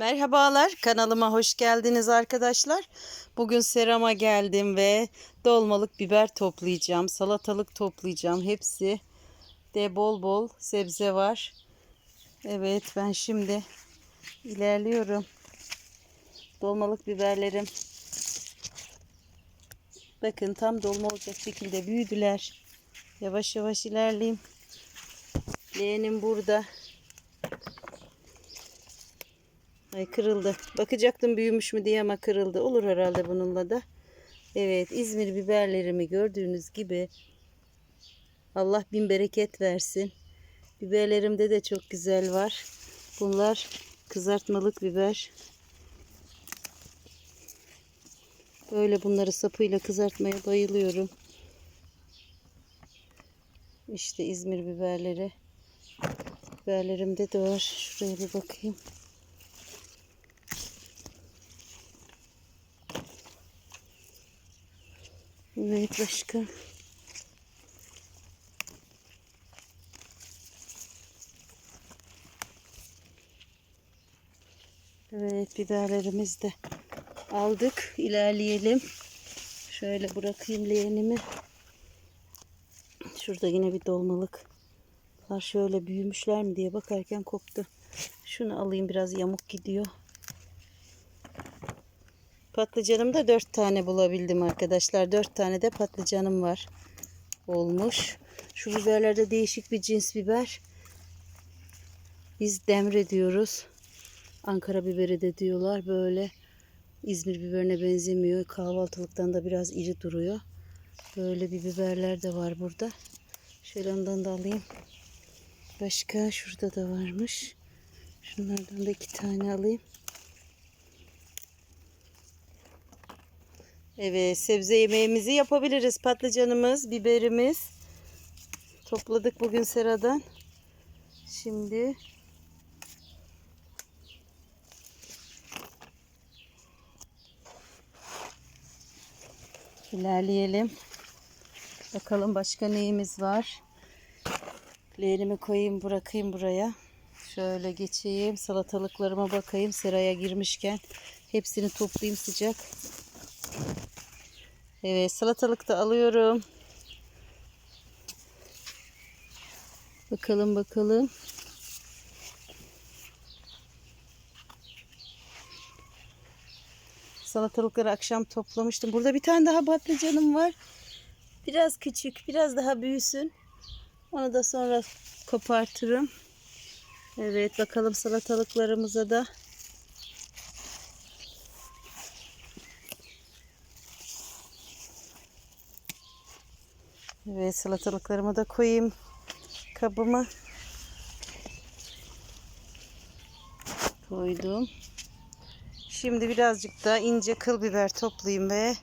Merhabalar kanalıma hoş geldiniz arkadaşlar. Bugün serama geldim ve dolmalık biber toplayacağım. Salatalık toplayacağım. Hepsi de bol bol sebze var. Evet ben şimdi ilerliyorum. Dolmalık biberlerim. Bakın tam dolma olacak şekilde büyüdüler. Yavaş yavaş ilerleyeyim. Leğenim burada. Ay kırıldı. Bakacaktım büyümüş mü diye ama kırıldı. Olur herhalde bununla da. Evet İzmir biberlerimi gördüğünüz gibi Allah bin bereket versin. Biberlerimde de çok güzel var. Bunlar kızartmalık biber. Böyle bunları sapıyla kızartmaya bayılıyorum. İşte İzmir biberleri. Biberlerimde de var. Şuraya bir bakayım. Evet başka. Evet biberlerimizi de aldık. İlerleyelim. Şöyle bırakayım leğenimi. Şurada yine bir dolmalık var. Şöyle büyümüşler mi diye bakarken koptu. Şunu alayım biraz yamuk gidiyor. Patlıcanım da dört tane bulabildim arkadaşlar. Dört tane de patlıcanım var. Olmuş. Şu biberlerde değişik bir cins biber. Biz demre diyoruz. Ankara biberi de diyorlar. Böyle İzmir biberine benzemiyor. Kahvaltılıktan da biraz iri duruyor. Böyle bir biberler de var burada. Şöyle ondan da alayım. Başka şurada da varmış. Şunlardan da iki tane alayım. Evet sebze yemeğimizi yapabiliriz. Patlıcanımız, biberimiz. Topladık bugün seradan. Şimdi ilerleyelim. Bakalım başka neyimiz var. Leğenimi koyayım bırakayım buraya. Şöyle geçeyim. Salatalıklarıma bakayım. Seraya girmişken hepsini toplayayım sıcak. Evet salatalık da alıyorum. Bakalım bakalım. Salatalıkları akşam toplamıştım. Burada bir tane daha patlıcanım var. Biraz küçük, biraz daha büyüsün. Onu da sonra kopartırım. Evet bakalım salatalıklarımıza da. Evet salatalıklarımı da koyayım kabıma. Koydum. Şimdi birazcık da ince kıl biber toplayayım ve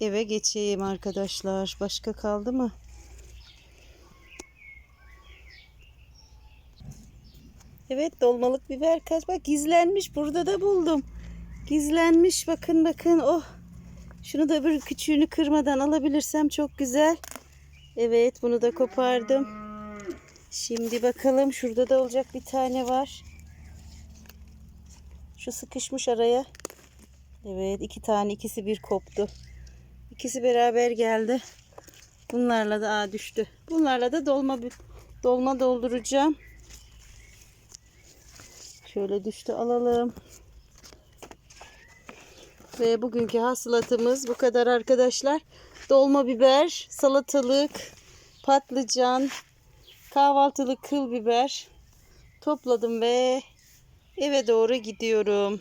eve geçeyim arkadaşlar. Başka kaldı mı? Evet dolmalık biber kaç bak gizlenmiş burada da buldum. Gizlenmiş bakın bakın oh. Şunu da bir küçüğünü kırmadan alabilirsem çok güzel. Evet bunu da kopardım. Şimdi bakalım şurada da olacak bir tane var. Şu sıkışmış araya. Evet iki tane ikisi bir koptu. İkisi beraber geldi. Bunlarla da aa, düştü. Bunlarla da dolma dolma dolduracağım. Şöyle düştü alalım. Ve bugünkü hasılatımız bu kadar arkadaşlar. Dolma biber, salatalık, patlıcan, kahvaltılık kıl biber topladım ve eve doğru gidiyorum.